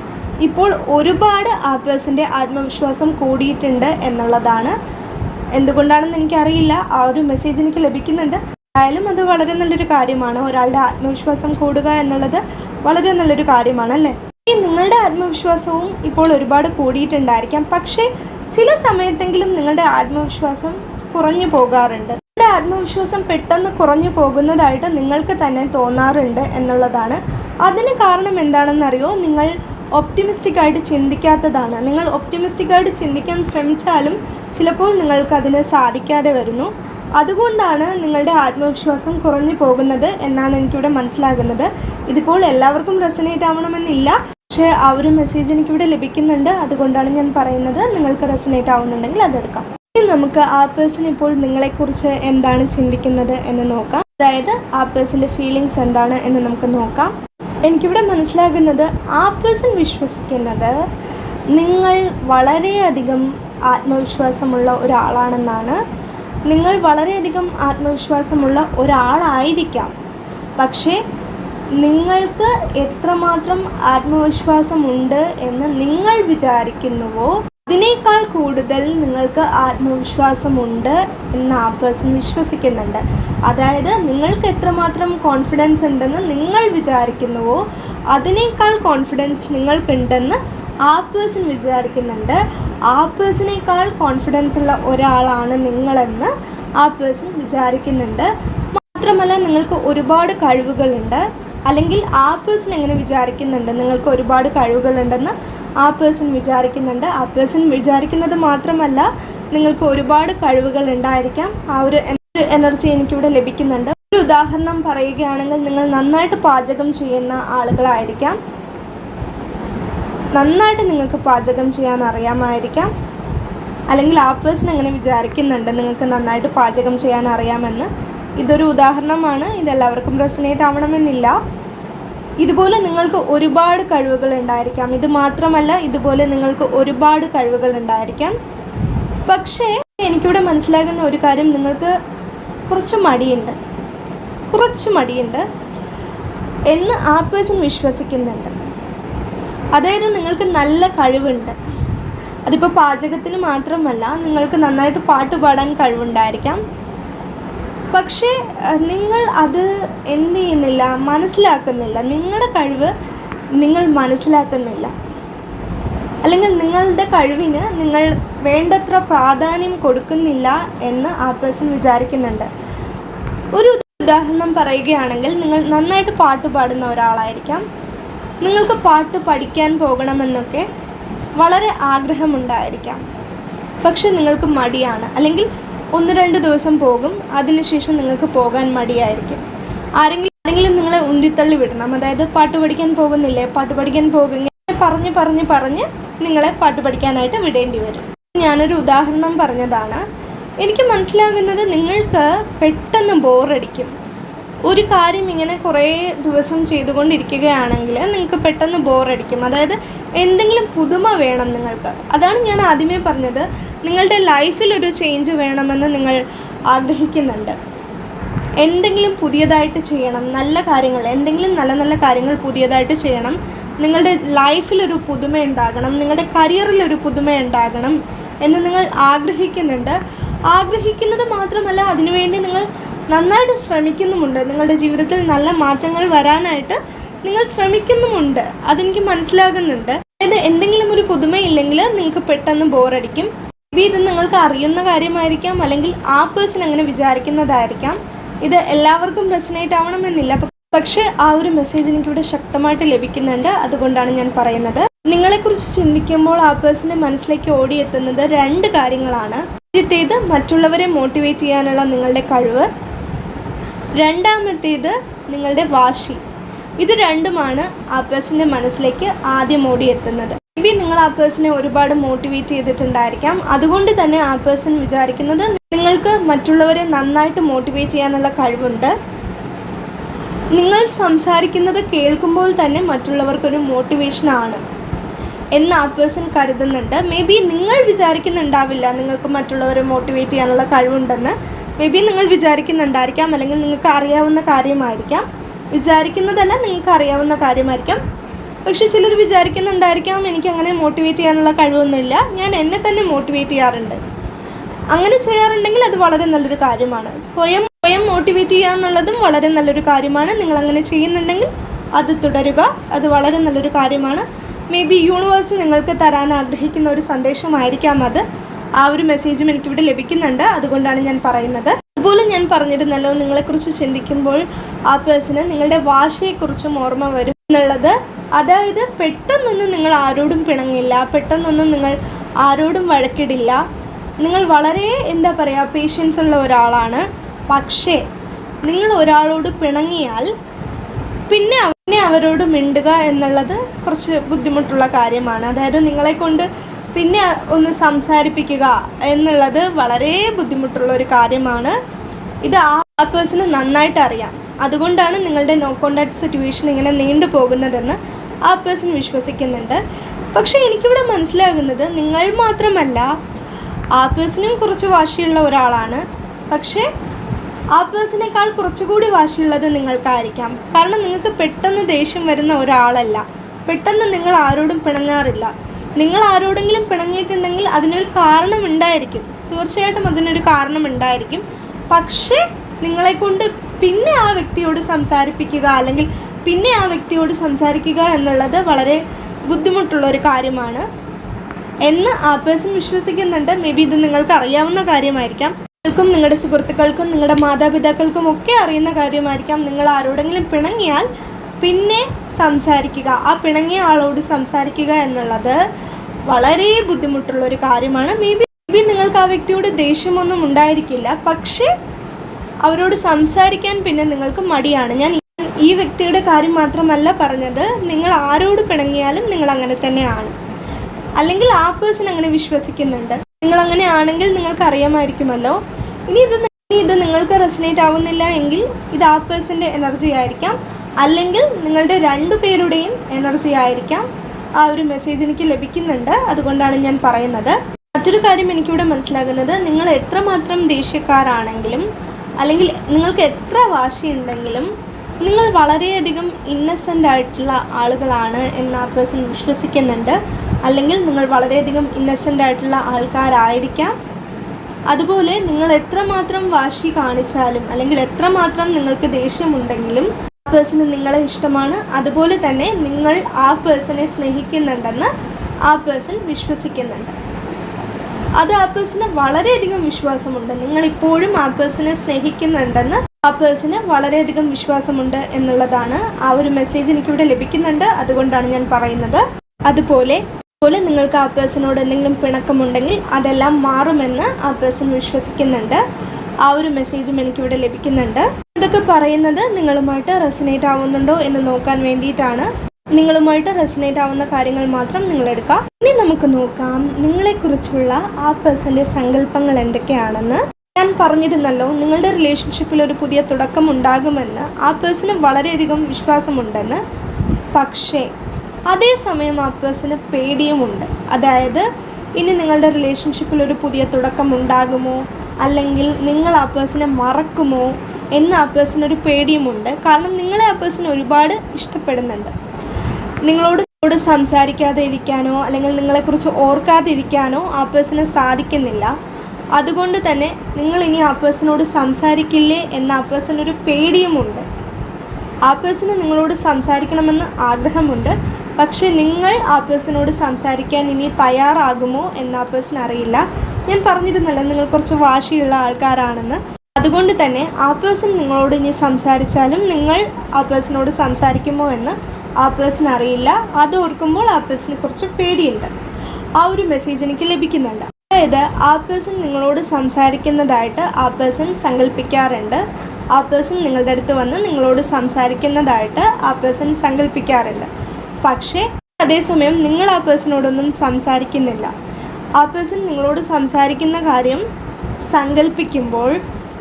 ഇപ്പോൾ ഒരുപാട് ആ പേഴ്സന്റെ ആത്മവിശ്വാസം കൂടിയിട്ടുണ്ട് എന്നുള്ളതാണ് എന്തുകൊണ്ടാണെന്ന് എനിക്കറിയില്ല. ആ ഒരു മെസ്സേജ് എനിക്ക് ലഭിക്കുന്നുണ്ട്. എന്തായാലും അത് വളരെ നല്ലൊരു കാര്യമാണ്. ഒരാളുടെ ആത്മവിശ്വാസം കൂടുക എന്നുള്ളത് വളരെ നല്ലൊരു കാര്യമാണ് അല്ലേ? ഈ നിങ്ങളുടെ ആത്മവിശ്വാസവും ഇപ്പോൾ ഒരുപാട് കൂടിയിട്ടുണ്ടായിരിക്കാം. പക്ഷേ ചില സമയത്തെങ്കിലും നിങ്ങളുടെ ആത്മവിശ്വാസം കുറഞ്ഞു പോകാറുണ്ട്. നിങ്ങളുടെ ആത്മവിശ്വാസം പെട്ടെന്ന് കുറഞ്ഞു പോകുന്നതായിട്ട് നിങ്ങൾക്ക് തന്നെ തോന്നാറുണ്ട് എന്നുള്ളതാണ്. അതിന് കാരണം എന്താണെന്നറിയോ? നിങ്ങൾ ഒപ്റ്റിമിസ്റ്റിക് ആയിട്ട് ചിന്തിക്കാത്തതാണ്. നിങ്ങൾ ഒപ്റ്റിമിസ്റ്റിക് ആയിട്ട് ചിന്തിക്കാൻ ശ്രമിച്ചാലും ചിലപ്പോൾ നിങ്ങൾക്ക് അതിന് സാധിക്കാതെ വരുന്നു. അതുകൊണ്ടാണ് നിങ്ങളുടെ ആത്മവിശ്വാസം കുറഞ്ഞു പോകുന്നത് എന്നാണ് എനിക്കിവിടെ മനസ്സിലാകുന്നത്. ഇതിപ്പോൾ എല്ലാവർക്കും റെസനേറ്റ് ആവണമെന്നില്ല. പക്ഷേ ആ ഒരു മെസ്സേജ് എനിക്കിവിടെ ലഭിക്കുന്നുണ്ട്. അതുകൊണ്ടാണ് ഞാൻ പറയുന്നത് നിങ്ങൾക്ക് റെസനേറ്റ് ആവുന്നുണ്ടെങ്കിൽ അതെടുക്കാം. ഇനി നമുക്ക് ആ പേഴ്സൺ ഇപ്പോൾ നിങ്ങളെക്കുറിച്ച് എന്താണ് ചിന്തിക്കുന്നത് എന്ന് നോക്കാം. അതായത് ആ പേഴ്സന്റെ ഫീലിങ്സ് എന്താണ് എന്ന് നമുക്ക് നോക്കാം. എനിക്കിവിടെ മനസ്സിലാകുന്നത് ആ പേഴ്സൺ വിശ്വസിക്കുന്നത് നിങ്ങൾ വളരെയധികം ആത്മവിശ്വാസമുള്ള ഒരാളാണെന്നാണ്. നിങ്ങൾ വളരെയധികം ആത്മവിശ്വാസമുള്ള ഒരാളായിരിക്കാം. പക്ഷേ നിങ്ങൾക്ക് എത്രമാത്രം ആത്മവിശ്വാസമുണ്ട് എന്ന് നിങ്ങൾ വിചാരിക്കുന്നുവോ? അതിനേക്കാൾ കൂടുതൽ നിങ്ങൾക്ക് ആത്മവിശ്വാസമുണ്ട് എന്ന് ആ പേഴ്സൺ വിശ്വസിക്കുന്നുണ്ട്. അതായത് നിങ്ങൾക്ക് എത്രമാത്രം കോൺഫിഡൻസ് ഉണ്ടെന്ന് നിങ്ങൾ വിചാരിക്കുന്നുവോ അതിനേക്കാൾ കോൺഫിഡൻസ് നിങ്ങൾക്കുണ്ടെന്ന് ആ പേഴ്സൺ വിചാരിക്കുന്നുണ്ട്. ആ പേഴ്സണേക്കാൾ കോൺഫിഡൻസ് ഉള്ള ഒരാളാണ് നിങ്ങളെന്ന് ആ പേഴ്സൺ വിചാരിക്കുന്നുണ്ട്. മാത്രമല്ല നിങ്ങൾക്ക് ഒരുപാട് കഴിവുകളുണ്ട്. അല്ലെങ്കിൽ ആ പേഴ്സൺ എങ്ങനെ വിചാരിക്കുന്നുണ്ട്? നിങ്ങൾക്ക് ഒരുപാട് കഴിവുകളുണ്ടെന്ന് ആ പേഴ്സൺ വിചാരിക്കുന്നുണ്ട്. ആ പേഴ്സൺ വിചാരിക്കുന്നത് മാത്രമല്ല നിങ്ങൾക്ക് ഒരുപാട് കഴിവുകൾ ഉണ്ടായിരിക്കാം. ആ ഒരു എനർജി എനിക്കിവിടെ ലഭിക്കുന്നുണ്ട്. ഒരു ഉദാഹരണം പറയുകയാണെങ്കിൽ നിങ്ങൾ നന്നായിട്ട് പാചകം ചെയ്യുന്ന ആളുകളായിരിക്കാം. നന്നായിട്ട് നിങ്ങൾക്ക് പാചകം ചെയ്യാൻ അറിയാമായിരിക്കാം. അല്ലെങ്കിൽ ആ പേഴ്സൺ അങ്ങനെ വിചാരിക്കുന്നുണ്ട് നിങ്ങൾക്ക് നന്നായിട്ട് പാചകം ചെയ്യാൻ അറിയാമെന്ന്. ഇതൊരു ഉദാഹരണമാണ്. ഇതെല്ലാവർക്കും റെസിനേറ്റ് ആവണമെന്നില്ല. ഇതുപോലെ നിങ്ങൾക്ക് ഒരുപാട് കഴിവുകൾ ഉണ്ടായിരിക്കാം. ഇത് മാത്രമല്ല ഇതുപോലെ നിങ്ങൾക്ക് ഒരുപാട് കഴിവുകൾ ഉണ്ടായിരിക്കാം. പക്ഷേ എനിക്കിവിടെ മനസ്സിലാകുന്ന ഒരു കാര്യം നിങ്ങൾക്ക് കുറച്ച് മടിയുണ്ട്. കുറച്ച് മടിയുണ്ട് എന്ന് ആ പേഴ്സൺ വിശ്വസിക്കുന്നുണ്ട്. അതായത് നിങ്ങൾക്ക് നല്ല കഴിവുണ്ട്. അതിപ്പോൾ പാചകത്തിന് മാത്രമല്ല നിങ്ങൾക്ക് നന്നായിട്ട് പാട്ട് പാടാൻ കഴിവുണ്ടായിരിക്കാം. പക്ഷേ നിങ്ങൾ അത് എന്ത് ചെയ്യുന്നില്ല മനസ്സിലാക്കുന്നില്ല. നിങ്ങളുടെ കഴിവ് നിങ്ങൾ മനസ്സിലാക്കുന്നില്ല. അല്ലെങ്കിൽ നിങ്ങളുടെ കഴിവിന് നിങ്ങൾ വേണ്ടത്ര പ്രാധാന്യം കൊടുക്കുന്നില്ല എന്ന് ആ പേഴ്സൺ വിചാരിക്കുന്നുണ്ട്. ഒരു ഉദാഹരണം പറയുകയാണെങ്കിൽ നിങ്ങൾ നന്നായിട്ട് പാട്ട് പാടുന്ന ഒരാളായിരിക്കാം. നിങ്ങൾക്ക് പാട്ട് പഠിക്കാൻ പോകണമെന്നൊക്കെ വളരെ ആഗ്രഹമുണ്ടായിരിക്കാം. പക്ഷെ നിങ്ങൾക്ക് മടിയാണ്. അല്ലെങ്കിൽ ഒന്ന് രണ്ട് ദിവസം പോകും. അതിനുശേഷം നിങ്ങൾക്ക് പോകാൻ മടിയായിരിക്കും. ആരെങ്കിലും ആരെങ്കിലും നിങ്ങളെ ഉന്തിത്തള്ളി വിടണം. അതായത് പാട്ട് പഠിക്കാൻ പോകുന്നില്ലേ പാട്ട് പഠിക്കാൻ പോകുന്ന പറഞ്ഞ് പറഞ്ഞ് പറഞ്ഞ് നിങ്ങളെ പാട്ട് പഠിക്കാനായിട്ട് വിടേണ്ടി വരും. ഞാനൊരു ഉദാഹരണം പറഞ്ഞതാണ്. എനിക്ക് മനസ്സിലാകുന്നത് നിങ്ങൾക്ക് പെട്ടെന്ന് ബോറടിക്കും ഒരു കാര്യം ഇങ്ങനെ കുറേ ദിവസം ചെയ്തുകൊണ്ടിരിക്കുകയാണെങ്കിൽ നിങ്ങൾക്ക് പെട്ടെന്ന് ബോറടിക്കും. അതായത് എന്തെങ്കിലും പുതുമ വേണം നിങ്ങൾക്ക്. അതാണ് ഞാൻ ആദ്യമേ പറഞ്ഞത്. നിങ്ങളുടെ ലൈഫിൽ ഒരു ചേഞ്ച് വേണമെന്ന് നിങ്ങൾ ആഗ്രഹിക്കുന്നുണ്ട്. എന്തെങ്കിലും പുതിയതായിട്ട് ചെയ്യണം. നല്ല കാര്യങ്ങൾ എന്തെങ്കിലും നല്ല നല്ല കാര്യങ്ങൾ പുതിയതായിട്ട് ചെയ്യണം. നിങ്ങളുടെ ലൈഫിലൊരു പുതുമ ഉണ്ടാകണം. നിങ്ങളുടെ കരിയറിലൊരു പുതുമ ഉണ്ടാകണം എന്ന് നിങ്ങൾ ആഗ്രഹിക്കുന്നുണ്ട്. ആഗ്രഹിക്കുന്നത് മാത്രമല്ല അതിനുവേണ്ടി നിങ്ങൾ നന്നായിട്ട് ശ്രമിക്കുന്നുമുണ്ട്. നിങ്ങളുടെ ജീവിതത്തിൽ നല്ല മാറ്റങ്ങൾ വരാനായിട്ട് നിങ്ങൾ ശ്രമിക്കുന്നുമുണ്ട്. അതെനിക്ക് മനസ്സിലാകുന്നുണ്ട്. അതായത് എന്തെങ്കിലും ഒരു പുതുമയില്ലെങ്കിൽ നിങ്ങൾക്ക് പെട്ടെന്ന് ബോറടിക്കും. മേ ഇത് നിങ്ങൾക്ക് അറിയുന്ന കാര്യമായിരിക്കാം. അല്ലെങ്കിൽ ആ പേഴ്സൺ അങ്ങനെ വിചാരിക്കുന്നതായിരിക്കാം. ഇത് എല്ലാവർക്കും റെസനേറ്റ് ആവണമെന്നില്ല. പക്ഷേ ആ ഒരു മെസ്സേജ് എനിക്കിവിടെ ശക്തമായിട്ട് ലഭിക്കുന്നുണ്ട്. അതുകൊണ്ടാണ് ഞാൻ പറയുന്നത്. നിങ്ങളെക്കുറിച്ച് ചിന്തിക്കുമ്പോൾ ആ പേഴ്സന്റെ മനസ്സിലേക്ക് ഓടിയെത്തുന്നത് രണ്ട് കാര്യങ്ങളാണ്. ആദ്യത്തേത് മറ്റുള്ളവരെ മോട്ടിവേറ്റ് ചെയ്യാനുള്ള നിങ്ങളുടെ കഴിവ്. രണ്ടാമത്തേത് നിങ്ങളുടെ വാശി. ഇത് രണ്ടുമാണ് ആ പേഴ്സന്റെ മനസ്സിലേക്ക് ആദ്യം ഓടിയെത്തുന്നത്. മേ ബി നിങ്ങൾ ആ പേഴ്സണെ ഒരുപാട് മോട്ടിവേറ്റ് ചെയ്തിട്ടുണ്ടായിരിക്കാം. അതുകൊണ്ട് തന്നെ ആ പേഴ്സൺ വിചാരിക്കുന്നത് നിങ്ങൾക്ക് മറ്റുള്ളവരെ നന്നായിട്ട് മോട്ടിവേറ്റ് ചെയ്യാനുള്ള കഴിവുണ്ട്. നിങ്ങൾ സംസാരിക്കുന്നത് കേൾക്കുമ്പോൾ തന്നെ മറ്റുള്ളവർക്കൊരു മോട്ടിവേഷനാണ് എന്ന് ആ പേഴ്സൺ കരുതുന്നുണ്ട്. മേ ബി നിങ്ങൾ വിചാരിക്കുന്നുണ്ടാവില്ല നിങ്ങൾക്ക് മറ്റുള്ളവരെ മോട്ടിവേറ്റ് ചെയ്യാനുള്ള കഴിവുണ്ടെന്ന്. മേ ബി നിങ്ങൾ വിചാരിക്കുന്നുണ്ടായിരിക്കാം അല്ലെങ്കിൽ നിങ്ങൾക്ക് അറിയാവുന്ന കാര്യമായിരിക്കാം. വിചാരിക്കുന്നതല്ല നിങ്ങൾക്ക് അറിയാവുന്ന കാര്യമായിരിക്കാം. പക്ഷേ ചിലർ വിചാരിക്കുന്നുണ്ടായിരിക്കാം എനിക്ക് അങ്ങനെ മോട്ടിവേറ്റ് ചെയ്യാനുള്ള കഴിവൊന്നുമില്ല. ഞാൻ എന്നെ തന്നെ മോട്ടിവേറ്റ് ചെയ്യാറുണ്ട്. അങ്ങനെ ചെയ്യാറുണ്ടെങ്കിൽ അത് വളരെ നല്ലൊരു കാര്യമാണ്. സ്വയം സ്വയം മോട്ടിവേറ്റ് ചെയ്യുക എന്നുള്ളതും വളരെ നല്ലൊരു കാര്യമാണ്. നിങ്ങൾ അങ്ങനെ ചെയ്യുന്നുണ്ടെങ്കിൽ അത് തുടരുക. അത് വളരെ നല്ലൊരു കാര്യമാണ്. മേ ബി യൂണിവേഴ്സ് നിങ്ങൾക്ക് തരാൻ ആഗ്രഹിക്കുന്ന ഒരു സന്ദേശമായിരിക്കാം അത്. ആ ഒരു മെസ്സേജും എനിക്കിവിടെ ലഭിക്കുന്നുണ്ട്. അതുകൊണ്ടാണ് ഞാൻ പറയുന്നത്. അതുപോലെ ഞാൻ പറഞ്ഞിരുന്നല്ലോ നിങ്ങളെക്കുറിച്ച് ചിന്തിക്കുമ്പോൾ ആ പേഴ്സണ് നിങ്ങളുടെ വാശയെക്കുറിച്ചും ഓർമ്മ വരും എന്നുള്ളത്. അതായത് പെട്ടെന്നൊന്നും നിങ്ങൾ ആരോടും പിണങ്ങില്ല പെട്ടെന്നൊന്നും നിങ്ങൾ ആരോടും വഴക്കിടില്ല. നിങ്ങൾ വളരെ എന്താ പറയുക പേഷ്യൻസ് ഉള്ള ഒരാളാണ്. പക്ഷേ നിങ്ങൾ ഒരാളോട് പിണങ്ങിയാൽ പിന്നെ അവനെ അവരോട് മിണ്ടുക എന്നുള്ളത് കുറച്ച് ബുദ്ധിമുട്ടുള്ള കാര്യമാണ്. അതായത് നിങ്ങളെ കൊണ്ട് പിന്നെ ഒന്ന് സംസാരിപ്പിക്കുക എന്നുള്ളത് വളരെ ബുദ്ധിമുട്ടുള്ള ഒരു കാര്യമാണ്. ഇത് ആ പേഴ്സണ് നന്നായിട്ട് അറിയാം. അതുകൊണ്ടാണ് നിങ്ങളുടെ നോ കോണ്ടാക്ട് സിറ്റുവേഷൻ ഇങ്ങനെ നീണ്ടു പോകുന്നതെന്ന് ആ പേഴ്സൺ വിശ്വസിക്കുന്നുണ്ട്. പക്ഷേ എനിക്കിവിടെ മനസ്സിലാകുന്നത് നിങ്ങൾ മാത്രമല്ല ആ പേഴ്സണും കുറച്ച് വാശിയുള്ള ഒരാളാണ്. പക്ഷേ ആ പേഴ്സണേക്കാൾ കുറച്ചുകൂടി വാശിയുള്ളത് നിങ്ങൾക്കായിരിക്കാം. കാരണം നിങ്ങൾക്ക് പെട്ടെന്ന് ദേഷ്യം വരുന്ന ഒരാളല്ല. പെട്ടെന്ന് നിങ്ങൾ ആരോടും പിണങ്ങാറില്ല. നിങ്ങൾ ആരോടെങ്കിലും പിണങ്ങിയിട്ടുണ്ടെങ്കിൽ അതിനൊരു കാരണം ഉണ്ടായിരിക്കും തീർച്ചയായിട്ടും അതിനൊരു കാരണം ഉണ്ടായിരിക്കും പക്ഷേ നിങ്ങളെ കൊണ്ട് പിന്നെ ആ വ്യക്തിയോട് സംസാരിപ്പിക്കുക അല്ലെങ്കിൽ പിന്നെ ആ വ്യക്തിയോട് സംസാരിക്കുക എന്നുള്ളത് വളരെ ബുദ്ധിമുട്ടുള്ള ഒരു കാര്യമാണ്. എന്ന് ആ പേഴ്സൺ വിശ്വസിക്കുന്നുണ്ട്. മേ ബി ഇത് നിങ്ങൾക്ക് അറിയാവുന്ന കാര്യമായിരിക്കാം. നിങ്ങൾക്കും നിങ്ങളുടെ സുഹൃത്തുക്കൾക്കും നിങ്ങളുടെ മാതാപിതാക്കൾക്കും ഒക്കെ അറിയുന്ന കാര്യമായിരിക്കാം. നിങ്ങൾ ആരോടെങ്കിലും പിണങ്ങിയാൽ പിന്നെ സംസാരിക്കുക ആ പിണങ്ങിയ ആളോട് സംസാരിക്കുക എന്നുള്ളത് വളരെ ബുദ്ധിമുട്ടുള്ള ഒരു കാര്യമാണ്. മേ ബി ബി നിങ്ങൾക്ക് ആ വ്യക്തിയോട് ദേഷ്യമൊന്നും ഉണ്ടായിരിക്കില്ല. പക്ഷേ അവരോട് സംസാരിക്കാൻ പിന്നെ നിങ്ങൾക്ക് മടിയാണ്. ഞാൻ ഈ- വ്യക്തിയുടെ കാര്യം മാത്രമല്ല പറഞ്ഞത് നിങ്ങൾ ആരോട് പിണങ്ങിയാലും നിങ്ങൾ അങ്ങനെ തന്നെയാണ്. അല്ലെങ്കിൽ ആ പേഴ്സൺ അങ്ങനെ വിശ്വസിക്കുന്നുണ്ട്. നിങ്ങൾ അങ്ങനെ ആണെങ്കിൽ നിങ്ങൾക്ക് അറിയാമായിരിക്കുമല്ലോ. ഇനി ഇത് ഇനി ഇത് നിങ്ങൾക്ക് റെസിനേറ്റ് ആവുന്നില്ല എങ്കിൽ ഇത് ആ പേഴ്സന്റെ എനർജി ആയിരിക്കാം. അല്ലെങ്കിൽ നിങ്ങളുടെ രണ്ടു പേരുടെയും എനർജി ആയിരിക്കാം. ആ ഒരു മെസ്സേജ് എനിക്ക് ലഭിക്കുന്നുണ്ട്. അതുകൊണ്ടാണ് ഞാൻ പറയുന്നത്. മറ്റൊരു കാര്യം എനിക്കിവിടെ മനസ്സിലാകുന്നത്. നിങ്ങൾ എത്രമാത്രം ദേഷ്യക്കാരാണെങ്കിലും അല്ലെങ്കിൽ നിങ്ങൾക്ക് എത്ര വാശിയുണ്ടെങ്കിലും നിങ്ങൾ വളരെയധികം ഇന്നസെന്റ് ആയിട്ടുള്ള ആളുകളാണ് എന്ന് ആ പേഴ്സൺ വിശ്വസിക്കുന്നുണ്ട്. അല്ലെങ്കിൽ നിങ്ങൾ വളരെയധികം ഇന്നസെന്റ് ആയിട്ടുള്ള ആൾക്കാരായിരിക്കാം. അതുപോലെ നിങ്ങൾ എത്രമാത്രം വാശി കാണിച്ചാലും അല്ലെങ്കിൽ എത്രമാത്രം നിങ്ങൾക്ക് ദേഷ്യമുണ്ടെങ്കിലും പേഴ്സണ് നിങ്ങളെ ഇഷ്ടമാണ്. അതുപോലെ തന്നെ നിങ്ങൾ ആ പേഴ്സണെ സ്നേഹിക്കുന്നുണ്ടെന്ന് ആ പേഴ്സൺ വിശ്വസിക്കുന്നുണ്ട്. അത് ആ പേഴ്സണ് വളരെയധികം വിശ്വാസമുണ്ട്. നിങ്ങൾ ഇപ്പോഴും ആ പേഴ്സണെ സ്നേഹിക്കുന്നുണ്ടെന്ന് ആ പേഴ്സണ് വളരെയധികം വിശ്വാസമുണ്ട് എന്നുള്ളതാണ് ആ ഒരു മെസ്സേജ് എനിക്കിവിടെ ലഭിക്കുന്നുണ്ട്. അതുകൊണ്ടാണ് ഞാൻ പറയുന്നത്. അതുപോലെ അതുപോലെ നിങ്ങൾക്ക് ആ പേഴ്സണോട് എന്തെങ്കിലും പിണക്കമുണ്ടെങ്കിൽ അതെല്ലാം മാറുമെന്ന് ആ പേഴ്സൺ വിശ്വസിക്കുന്നുണ്ട്. ആ ഒരു മെസ്സേജും എനിക്കിവിടെ ലഭിക്കുന്നുണ്ട്. ഇതൊക്കെ പറയുന്നത് നിങ്ങളുമായിട്ട് റെസിനേറ്റ് ആവുന്നുണ്ടോ എന്ന് നോക്കാൻ വേണ്ടിയിട്ടാണ്. നിങ്ങളുമായിട്ട് റെസിനേറ്റ് ആവുന്ന കാര്യങ്ങൾ മാത്രം നിങ്ങൾ എടുക്കുക ഇനി നമുക്ക് നോക്കാം നിങ്ങളെക്കുറിച്ചുള്ള ആ പേഴ്സന്റെ സങ്കല്പങ്ങൾ എന്തൊക്കെയാണെന്ന്. ഞാൻ പറഞ്ഞിരുന്നല്ലോ നിങ്ങളുടെ റിലേഷൻഷിപ്പിൽ ഒരു പുതിയ തുടക്കം ഉണ്ടാകുമെന്ന്. ആ പേഴ്സണ് വളരെയധികം വിശ്വാസമുണ്ടെന്ന്. പക്ഷേ അതേസമയം ആ പേഴ്സണ് പേടിയുമുണ്ട്. അതായത് ഇനി നിങ്ങളുടെ റിലേഷൻഷിപ്പിൽ ഒരു പുതിയ തുടക്കം ഉണ്ടാകുമോ? അല്ലെങ്കിൽ നിങ്ങൾ ആ പേഴ്സണെ മറക്കുമോ? എന്ന് ആ പേഴ്സൺ ഒരു പേടിയുമുണ്ട്. കാരണം നിങ്ങളെ ആ പേഴ്സൺ ഒരുപാട് ഇഷ്ടപ്പെടുന്നുണ്ട്. നിങ്ങളോട് സംസാരിക്കാതെ ഇരിക്കാനോ അല്ലെങ്കിൽ നിങ്ങളെക്കുറിച്ച് ഓർക്കാതെ ഇരിക്കാനോ ആ പേഴ്സണ് സാധിക്കുന്നില്ല. അതുകൊണ്ട് തന്നെ നിങ്ങൾ ഇനി ആ പേഴ്സണോട് സംസാരിക്കില്ലേ എന്ന ആ പേഴ്സൺ ഒരു പേടിയുമുണ്ട്. ആ പേഴ്സണ് നിങ്ങളോട് സംസാരിക്കണമെന്ന് ആഗ്രഹമുണ്ട്. പക്ഷേ നിങ്ങൾ ആ പേഴ്സണോട് സംസാരിക്കാൻ ഇനി തയ്യാറാകുമോ എന്ന ആ പേഴ്സൺ അറിയില്ല ഞാൻ പറഞ്ഞിരുന്നല്ലോ നിങ്ങൾ കുറച്ച് വാശിയുള്ള ആൾക്കാരാണെന്ന്. അതുകൊണ്ട് തന്നെ ആ പേഴ്സൺ നിങ്ങളോട് ഇനി സംസാരിച്ചാലും നിങ്ങൾ ആ പേഴ്സണോട് സംസാരിക്കുമോ എന്ന് ആ പേഴ്സൺ അറിയില്ല അത് ഓർക്കുമ്പോൾ ആ പേഴ്സണെ കുറച്ച് പേടിയുണ്ട് ആ ഒരു മെസ്സേജ് എനിക്ക് ലഭിക്കുന്നുണ്ട് അതായത് ആ പേഴ്സൺ നിങ്ങളോട് സംസാരിക്കുന്നതായിട്ട് ആ പേഴ്സൺ സങ്കല്പിക്കാറുണ്ട് ആ പേഴ്സൺ നിങ്ങളുടെ അടുത്ത് വന്ന് നിങ്ങളോട് സംസാരിക്കുന്നതായിട്ട് ആ പേഴ്സൺ സങ്കല്പിക്കാറുണ്ട് പക്ഷേ അതേസമയം നിങ്ങൾ ആ പേഴ്സണോടൊന്നും സംസാരിക്കുന്നില്ല ആ പേഴ്സൺ നിങ്ങളോട് സംസാരിക്കുന്ന കാര്യം സങ്കല്പിക്കുമ്പോൾ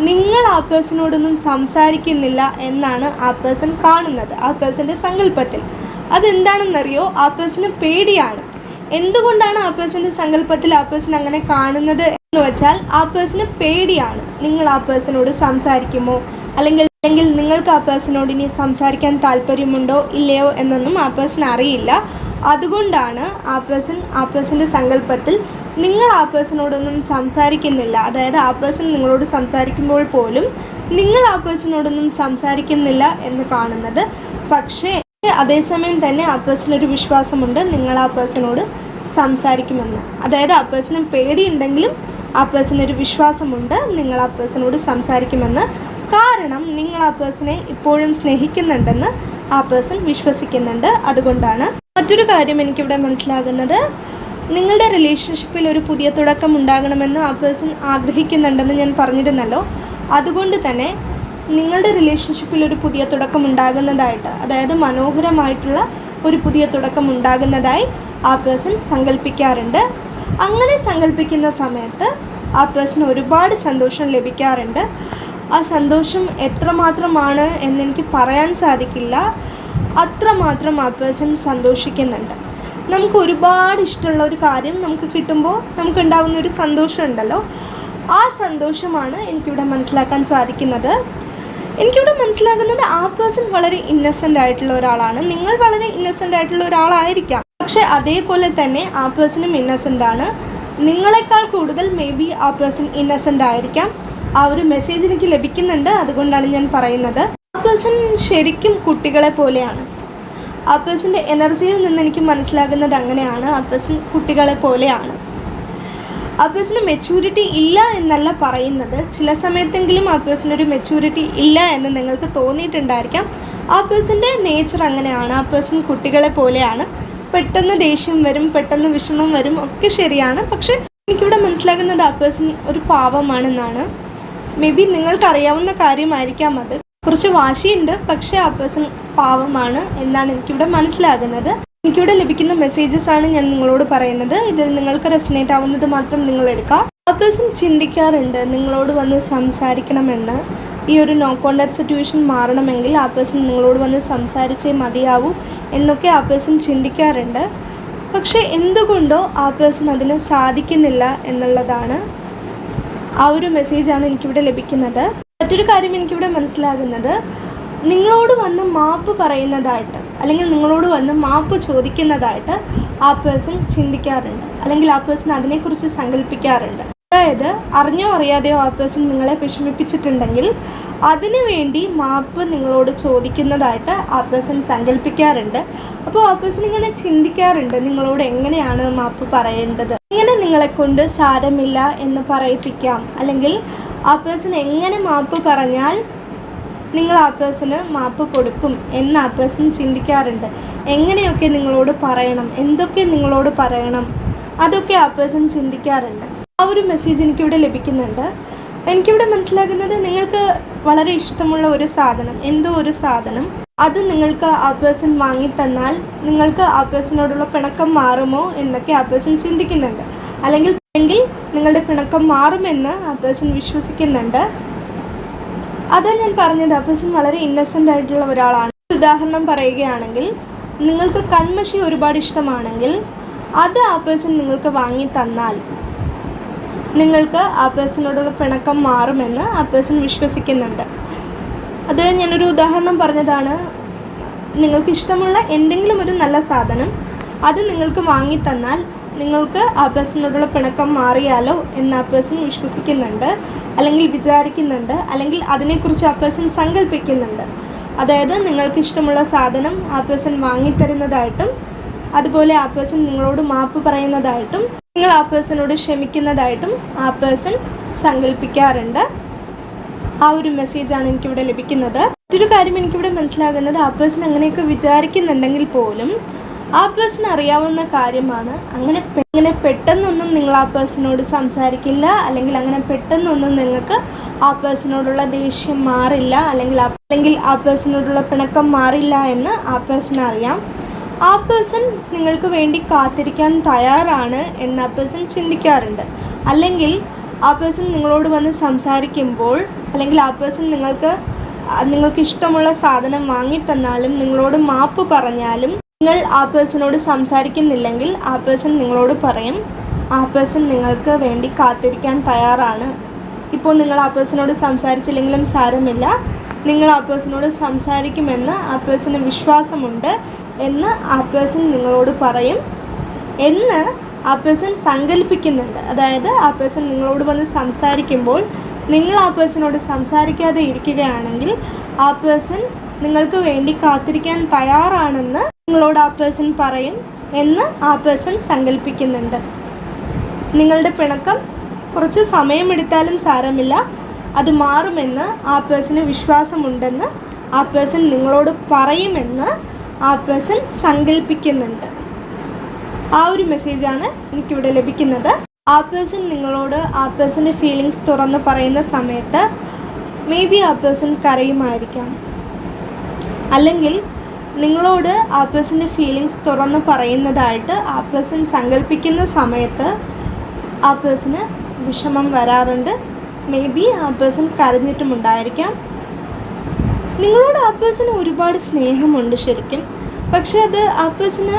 നിങ്ങൾ ആ പേഴ്സണോടൊന്നും സംസാരിക്കുന്നില്ല എന്നാണ് ആ പേഴ്സൺ കാണുന്നത് ആ പേഴ്സന്റെ സങ്കല്പത്തിൽ. അതെന്താണെന്നറിയോ? ആ പേഴ്സണ് പേടിയാണ്. എന്തുകൊണ്ടാണ് ആ പേഴ്സന്റെ സങ്കല്പത്തിൽ ആ പേഴ്സൺ അങ്ങനെ കാണുന്നത് എന്ന് വെച്ചാൽ ആ പേഴ്സണ് പേടിയാണ്. നിങ്ങൾ ആ പേഴ്സണോട് സംസാരിക്കുമോ? അല്ലെങ്കിൽ അല്ലെങ്കിൽ നിങ്ങൾക്ക് ആ പേഴ്സണോട് ഇനി സംസാരിക്കാൻ താല്പര്യമുണ്ടോ ഇല്ലയോ എന്നൊന്നും ആ പേഴ്സൺ അറിയില്ല. അതുകൊണ്ടാണ് ആ പേഴ്സൺ ആ പേഴ്സന്റെ സങ്കല്പത്തിൽ നിങ്ങൾ ആ പേഴ്സണോടൊന്നും സംസാരിക്കുന്നില്ല. അതായത് ആ പേഴ്സൺ നിങ്ങളോട് സംസാരിക്കുമ്പോൾ പോലും നിങ്ങൾ ആ പേഴ്സണോടൊന്നും സംസാരിക്കുന്നില്ല എന്ന് കാണുന്നത്. പക്ഷേ അതേസമയം തന്നെ ആ പേഴ്സണൊരു വിശ്വാസമുണ്ട്. നിങ്ങൾ ആ പേഴ്സണോട് സംസാരിക്കുമെന്ന്. അതായത് ആ പേഴ്സണ് പേടിയുണ്ടെങ്കിലും ആ പേഴ്സണൊരു വിശ്വാസമുണ്ട്. നിങ്ങൾ ആ പേഴ്സണോട് സംസാരിക്കുമെന്ന്. കാരണം നിങ്ങൾ ആ പേഴ്സണെ ഇപ്പോഴും സ്നേഹിക്കുന്നുണ്ടെന്ന് ആ പേഴ്സൺ വിശ്വസിക്കുന്നുണ്ട്. അതുകൊണ്ടാണ് മറ്റൊരു കാര്യം എനിക്കിവിടെ മനസ്സിലാകുന്നത്. നിങ്ങളുടെ റിലേഷൻഷിപ്പിൽ ഒരു പുതിയ തുടക്കം ഉണ്ടാകണമെന്ന് ആ പേഴ്സൺ ആഗ്രഹിക്കുന്നുണ്ടെന്ന് ഞാൻ പറഞ്ഞിരുന്നല്ലോ. അതുകൊണ്ട് തന്നെ നിങ്ങളുടെ റിലേഷൻഷിപ്പിൽ ഒരു പുതിയ തുടക്കം ഉണ്ടാകുന്നതായിട്ട് അതായത് മനോഹരമായിട്ടുള്ള ഒരു പുതിയ തുടക്കം ഉണ്ടാകുന്നതായി ആ പേഴ്സൺ സങ്കല്പിക്കാറുണ്ട് അങ്ങനെ സങ്കല്പിക്കുന്ന സമയത്ത് ആ പേഴ്സൺ ഒരുപാട് സന്തോഷം ലഭിക്കാറുണ്ട്. ആ സന്തോഷം എത്രമാത്രമാണ് എന്നെനിക്ക് പറയാൻ സാധിക്കില്ല. അത്രമാത്രം ആ പേഴ്സൺ സന്തോഷിക്കുന്നുണ്ട്. നമുക്ക് ഒരുപാട് ഇഷ്ടമുള്ള ഒരു കാര്യം നമുക്ക് കിട്ടുമ്പോൾ നമുക്ക് ഉണ്ടാകുന്ന ഒരു സന്തോഷം ഉണ്ടല്ലോ. ആ സന്തോഷമാണ് എനിക്കിവിടെ മനസ്സിലാക്കാൻ സാധിക്കുന്നത്. എനിക്കിവിടെ മനസ്സിലാകുന്നത് ആ പേഴ്സൺ വളരെ ഇന്നസെന്റ് ആയിട്ടുള്ള ഒരാളാണ്. നിങ്ങൾ വളരെ ഇന്നസെന്റ് ആയിട്ടുള്ള ഒരാളായിരിക്കാം. പക്ഷെ അതേപോലെ തന്നെ ആ പേഴ്സണും ഇന്നസെന്റ് ആണ്. നിങ്ങളെക്കാൾ കൂടുതൽ മേ ബി ആ പേഴ്സൺ ഇന്നസെന്റ് ആയിരിക്കാം. ആ ഒരു മെസ്സേജ് എനിക്ക് ലഭിക്കുന്നുണ്ട്. അതുകൊണ്ടാണ് ഞാൻ പറയുന്നത്. ആ പേഴ്സൺ ശരിക്കും കുട്ടികളെ പോലെയാണ്. ആ പേഴ്സന്റെ എനർജിയിൽ നിന്ന് എനിക്ക് മനസ്സിലാകുന്നത് അങ്ങനെയാണ്. ആ പേഴ്സൺ കുട്ടികളെ പോലെയാണ്. ആ പേഴ്സണ് മെച്യൂരിറ്റി ഇല്ല എന്നല്ല പറയുന്നത്. ചില സമയത്തെങ്കിലും ആ പേഴ്സണൊരു മെച്യൂരിറ്റി ഇല്ല എന്ന് നിങ്ങൾക്ക് തോന്നിയിട്ടുണ്ടായിരിക്കാം. ആ പേഴ്സന്റെ നേച്ചർ അങ്ങനെയാണ്. ആ പേഴ്സൺ കുട്ടികളെ പോലെയാണ്. പെട്ടെന്ന് ദേഷ്യം വരും പെട്ടെന്ന് വിഷമം വരും ഒക്കെ ശരിയാണ്. പക്ഷേ എനിക്കിവിടെ മനസ്സിലാകുന്നത് ആ പേഴ്സൺ ഒരു പാവമാണെന്നാണ്. മേ ബി നിങ്ങൾക്കറിയാവുന്ന കാര്യമായിരിക്കാം അത്. കുറച്ച് വാശിയുണ്ട് പക്ഷേ ആ പേഴ്സൺ പാവമാണ് എന്നാണ് എനിക്കിവിടെ മനസ്സിലാകുന്നത്. എനിക്കിവിടെ ലഭിക്കുന്ന മെസ്സേജസ് ആണ് ഞാൻ നിങ്ങളോട് പറയുന്നത്. ഇതിൽ നിങ്ങൾക്ക് റെസിനേറ്റ് ആവുന്നത് മാത്രം നിങ്ങൾ എടുക്കുക ആ പേഴ്സൺ ചിന്തിക്കാറുണ്ട് നിങ്ങളോട് വന്ന് സംസാരിക്കണമെന്ന്. ഈ ഒരു നോ കോണ്ടാക്ട് സിറ്റുവേഷൻ മാറണമെങ്കിൽ ആ പേഴ്സൺ നിങ്ങളോട് വന്ന് സംസാരിച്ചേ മതിയാവൂ എന്നൊക്കെ ആ പേഴ്സൺ ചിന്തിക്കാറുണ്ട്. പക്ഷേ എന്തുകൊണ്ടോ ആ പേഴ്സൺ അതിന് സാധിക്കുന്നില്ല എന്നുള്ളതാണ് ആ ഒരു മെസ്സേജാണ് എനിക്കിവിടെ ലഭിക്കുന്നത്. മറ്റൊരു കാര്യം എനിക്കിവിടെ മനസ്സിലാകുന്നത്. നിങ്ങളോട് വന്ന് മാപ്പ് പറയുന്നതായിട്ട് അല്ലെങ്കിൽ നിങ്ങളോട് വന്ന് മാപ്പ് ചോദിക്കുന്നതായിട്ട് ആ പേഴ്സൺ ചിന്തിക്കാറുണ്ട്. അല്ലെങ്കിൽ ആ പേഴ്സൺ അതിനെക്കുറിച്ച് സങ്കല്പിക്കാറുണ്ട് അതായത് അറിഞ്ഞോ അറിയാതെയോ ആ പേഴ്സൺ നിങ്ങളെ വിഷമിപ്പിച്ചിട്ടുണ്ടെങ്കിൽ അതിനു വേണ്ടി മാപ്പ് നിങ്ങളോട് ചോദിക്കുന്നതായിട്ട് ആ പേഴ്സൺ സങ്കല്പിക്കാറുണ്ട് അപ്പോൾ ആ പേഴ്സൺ ഇങ്ങനെ ചിന്തിക്കാറുണ്ട് നിങ്ങളോട് എങ്ങനെയാണ് മാപ്പ് പറയേണ്ടത്? ഇങ്ങനെ നിങ്ങളെ കൊണ്ട് സാരമില്ല എന്ന് പറയിപ്പിക്കാം? അല്ലെങ്കിൽ ആ പേഴ്സൺ എങ്ങനെ മാപ്പ് പറഞ്ഞാൽ നിങ്ങൾ ആ പേഴ്സണ് മാപ്പ് കൊടുക്കും എന്ന് ആ പേഴ്സൺ ചിന്തിക്കാറുണ്ട്. എങ്ങനെയൊക്കെ നിങ്ങളോട് പറയണം? എന്തൊക്കെ നിങ്ങളോട് പറയണം? അതൊക്കെ ആ പേഴ്സൺ ചിന്തിക്കാറുണ്ട്. ആ ഒരു മെസ്സേജ് എനിക്കിവിടെ ലഭിക്കുന്നുണ്ട്. എനിക്കിവിടെ മനസ്സിലാക്കുന്നത് നിങ്ങൾക്ക് വളരെ ഇഷ്ടമുള്ള ഒരു സാധനം എന്തോ ഒരു സാധനം. അത് നിങ്ങൾക്ക് ആ പേഴ്സൺ വാങ്ങിത്തന്നാൽ നിങ്ങൾക്ക് ആ പേഴ്സണോടുള്ള പിണക്കം മാറുമോ എന്നൊക്കെ ആ പേഴ്സൺ ചിന്തിക്കുന്നുണ്ട്. അല്ലെങ്കിൽ അല്ലെങ്കിൽ നിങ്ങളുടെ പിണക്കം മാറുമെന്ന് ആ പേഴ്സൺ വിശ്വസിക്കുന്നുണ്ട്. അതാ ഞാൻ പറഞ്ഞത് ആ പേഴ്സൺ വളരെ ഇന്നസെന്റ് ആയിട്ടുള്ള ഒരാളാണ്. ഉദാഹരണം പറയുകയാണെങ്കിൽ നിങ്ങൾക്ക് കൺമഷി ഒരുപാട് ഇഷ്ടമാണെങ്കിൽ അത് ആ പേഴ്സൺ നിങ്ങൾക്ക് വാങ്ങി തന്നാൽ നിങ്ങൾക്ക് ആ പേഴ്സണോടുള്ള പിണക്കം മാറുമെന്ന് ആ പേഴ്സൺ വിശ്വസിക്കുന്നുണ്ട്. അത് ഞാനൊരു ഉദാഹരണം പറഞ്ഞതാണ്. നിങ്ങൾക്ക് ഇഷ്ടമുള്ള എന്തെങ്കിലും ഒരു നല്ല സാധനം അത് നിങ്ങൾക്ക് വാങ്ങി തന്നാൽ നിങ്ങൾക്ക് ആ പേഴ്സണോടുള്ള പിണക്കം മാറിയാലോ എന്ന് ആ പേഴ്സൺ വിശ്വസിക്കുന്നുണ്ട് അല്ലെങ്കിൽ വിചാരിക്കുന്നുണ്ട് അല്ലെങ്കിൽ അതിനെക്കുറിച്ച് ആ പേഴ്സൺ സങ്കല്പിക്കുന്നുണ്ട് അതായത് നിങ്ങൾക്ക് ഇഷ്ടമുള്ള സാധനം ആ പേഴ്സൺ വാങ്ങിത്തരുന്നതായിട്ടും അതുപോലെ ആ പേഴ്സൺ നിങ്ങളോട് മാപ്പ് പറയുന്നതായിട്ടും നിങ്ങൾ ആ പേഴ്സണോട് ക്ഷമിക്കുന്നതായിട്ടും ആ പേഴ്സൺ സങ്കല്പിക്കാറുണ്ട് ആ ഒരു മെസ്സേജാണ് എനിക്കിവിടെ ലഭിക്കുന്നത്. മറ്റൊരു കാര്യം എനിക്കിവിടെ മനസ്സിലാകുന്നത് ആ പേഴ്സൺ അങ്ങനെയൊക്കെ വിചാരിക്കുന്നുണ്ടെങ്കിൽ പോലും ആ പേഴ്സൺ അറിയാവുന്ന കാര്യമാണ്. അങ്ങനെ അങ്ങനെ പെട്ടെന്നൊന്നും നിങ്ങൾ ആ പേഴ്സണോട് സംസാരിക്കില്ല. അല്ലെങ്കിൽ അങ്ങനെ പെട്ടെന്നൊന്നും നിങ്ങൾക്ക് ആ പേഴ്സണോടുള്ള ദേഷ്യം മാറില്ല. അല്ലെങ്കിൽ അല്ലെങ്കിൽ ആ പേഴ്സണോടുള്ള പിണക്കം മാറില്ല എന്ന് ആ പേഴ്സൺ അറിയാം. ആ പേഴ്സൺ നിങ്ങൾക്ക് വേണ്ടി കാത്തിരിക്കാൻ തയ്യാറാണ് എന്ന് ആ പേഴ്സൺ ചിന്തിക്കാറുണ്ട്. അല്ലെങ്കിൽ ആ പേഴ്സൺ നിങ്ങളോട് വന്ന് സംസാരിക്കുമ്പോൾ അല്ലെങ്കിൽ ആ പേഴ്സൺ നിങ്ങൾക്ക് നിങ്ങൾക്ക് ഇഷ്ടമുള്ള സാധനം വാങ്ങിത്തന്നാലും നിങ്ങളോട് മാപ്പ് പറഞ്ഞാലും നിങ്ങൾ ആ പേഴ്സണോട് സംസാരിക്കുന്നില്ലെങ്കിൽ ആ പേഴ്സൺ നിങ്ങളോട് പറയും. ആ പേഴ്സൺ നിങ്ങൾക്ക് വേണ്ടി കാത്തിരിക്കാൻ തയ്യാറാണ്. ഇപ്പോൾ നിങ്ങൾ ആ പേഴ്സണോട് സംസാരിച്ചില്ലെങ്കിലും സാരമില്ല. നിങ്ങൾ ആ പേഴ്സണോട് സംസാരിക്കുമെന്ന് ആ പേഴ്സണ് വിശ്വാസമുണ്ട് എന്ന് ആ പേഴ്സൺ നിങ്ങളോട് പറയും. എന്ന് ആ പേഴ്സൺ സങ്കല്പിക്കുന്നുണ്ട്. അതായത് ആ പേഴ്സൺ നിങ്ങളോട് വന്ന് സംസാരിക്കുമ്പോൾ നിങ്ങൾ ആ പേഴ്സണോട് സംസാരിക്കാതെ ഇരിക്കുകയാണെങ്കിൽ ആ പേഴ്സൺ നിങ്ങൾക്ക് വേണ്ടി കാത്തിരിക്കാൻ തയ്യാറാണെന്ന് നിങ്ങളോട് ആ പേഴ്സൺ പറയും എന്ന് ആ പേഴ്സൺ സങ്കല്പിക്കുന്നുണ്ട് നിങ്ങളുടെ പിണക്കം കുറച്ച് സമയമെടുത്താലും സാരമില്ല. അത് മാറുമെന്ന് ആ പേഴ്സന് വിശ്വാസമുണ്ടെന്ന് ആ പേഴ്സൺ നിങ്ങളോട് പറയുമെന്ന് ആ പേഴ്സൺ സങ്കല്പിക്കുന്നുണ്ട് ആ ഒരു മെസ്സേജാണ് എനിക്കിവിടെ ലഭിക്കുന്നത്. ആ പേഴ്സൺ നിങ്ങളോട് ആ പേഴ്സന്റെ ഫീലിങ്സ് തുറന്ന് പറയുന്ന സമയത്ത് മേ ബി ആ പേഴ്സൺ കരയുമായിരിക്കാം. അല്ലെങ്കിൽ നിങ്ങളോട് ആ പേഴ്സന്റെ ഫീലിങ്സ് തുറന്ന് പറയുന്നതായിട്ട് ആ പേഴ്സൺ സങ്കല്പിക്കുന്ന സമയത്ത് ആ പേഴ്സണ് വിഷമം വരാറുണ്ട്. മേ ബി ആ പേഴ്സൺ കരഞ്ഞിട്ടുമുണ്ടായിരിക്കാം. നിങ്ങളോട് ആ പേഴ്സണ് ഒരുപാട് സ്നേഹമുണ്ട് ശരിക്കും. പക്ഷെ അത് ആ പേഴ്സണ്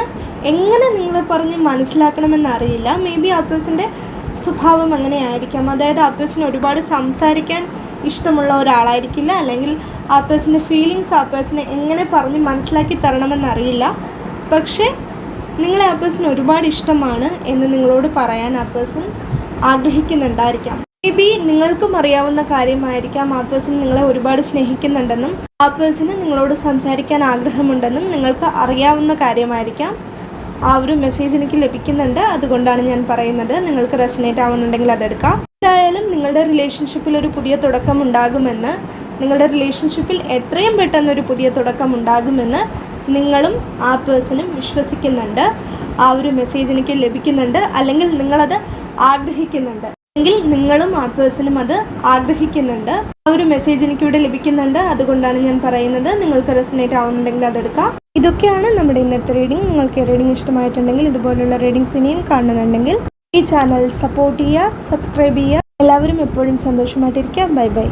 എങ്ങനെ നിങ്ങളെ പറഞ്ഞ് മനസ്സിലാക്കണമെന്നറിയില്ല മേ ബി ആ പേഴ്സന്റെ സ്വഭാവം അങ്ങനെ ആയിരിക്കാം അതായത് ആ പേഴ്സൺ ഒരുപാട് സംസാരിക്കാൻ ഇഷ്ടമുള്ള ഒരാളായിരിക്കില്ല. അല്ലെങ്കിൽ ആ പേഴ്സന്റെ ഫീലിങ്സ് ആ പേഴ്സണെ എങ്ങനെ പറഞ്ഞ് മനസ്സിലാക്കി തരണമെന്നറിയില്ല. പക്ഷേ നിങ്ങളെ ആ പേഴ്സൺ ഒരുപാട് ഇഷ്ടമാണ് എന്ന് നിങ്ങളോട് പറയാൻ ആ പേഴ്സൺ ആഗ്രഹിക്കുന്നുണ്ടായിരിക്കാം. മേ ബി നിങ്ങൾക്കും അറിയാവുന്ന കാര്യമായിരിക്കാം ആ പേഴ്സൺ നിങ്ങളെ ഒരുപാട് സ്നേഹിക്കുന്നുണ്ടെന്നും ആ പേഴ്സണ് നിങ്ങളോട് സംസാരിക്കാൻ ആഗ്രഹമുണ്ടെന്നും നിങ്ങൾക്ക് അറിയാവുന്ന കാര്യമായിരിക്കാം. ആ ഒരു മെസ്സേജ് എനിക്ക് ലഭിക്കുന്നുണ്ട്. അതുകൊണ്ടാണ് ഞാൻ പറയുന്നത്. നിങ്ങൾക്ക് റെസനേറ്റ് ആവുന്നുണ്ടെങ്കിൽ അതെടുക്കാം. എന്തായാലും നിങ്ങളുടെ റിലേഷൻഷിപ്പിൽ ഒരു പുതിയ തുടക്കം ഉണ്ടാകുമെന്ന് നിങ്ങളുടെ റിലേഷൻഷിപ്പിൽ എത്രയും പെട്ടെന്ന് ഒരു പുതിയ തുടക്കം ഉണ്ടാകുമെന്ന് നിങ്ങളും ആ പേഴ്സണും വിശ്വസിക്കുന്നുണ്ട്. ആ ഒരു മെസ്സേജ് എനിക്ക് ലഭിക്കുന്നുണ്ട്. അല്ലെങ്കിൽ നിങ്ങളത് ആഗ്രഹിക്കുന്നുണ്ട്. അല്ലെങ്കിൽ നിങ്ങളും ആ പേഴ്സണും അത് ആഗ്രഹിക്കുന്നുണ്ട്. ആ ഒരു മെസ്സേജ് എനിക്കിവിടെ ലഭിക്കുന്നുണ്ട്. അതുകൊണ്ടാണ് ഞാൻ പറയുന്നത്. നിങ്ങൾക്ക് റെസിനേറ്റ് ആവുന്നുണ്ടെങ്കിൽ അതെടുക്കാം ഇതൊക്കെയാണ് നമ്മുടെ ഇന്നത്തെ റീഡിംഗ് നിങ്ങൾക്ക് റീഡിംഗ് ഇഷ്ടമായിട്ടുണ്ടെങ്കിൽ ഇതുപോലുള്ള റീഡിങ്സ് ഇനിയും കാണുന്നുണ്ടെങ്കിൽ ഈ ചാനൽ സപ്പോർട്ട് ചെയ്യുക സബ്സ്ക്രൈബ് ചെയ്യുക. എല്ലാവരും എപ്പോഴും സന്തോഷമായിട്ടിരിക്കുക ബൈ ബൈ.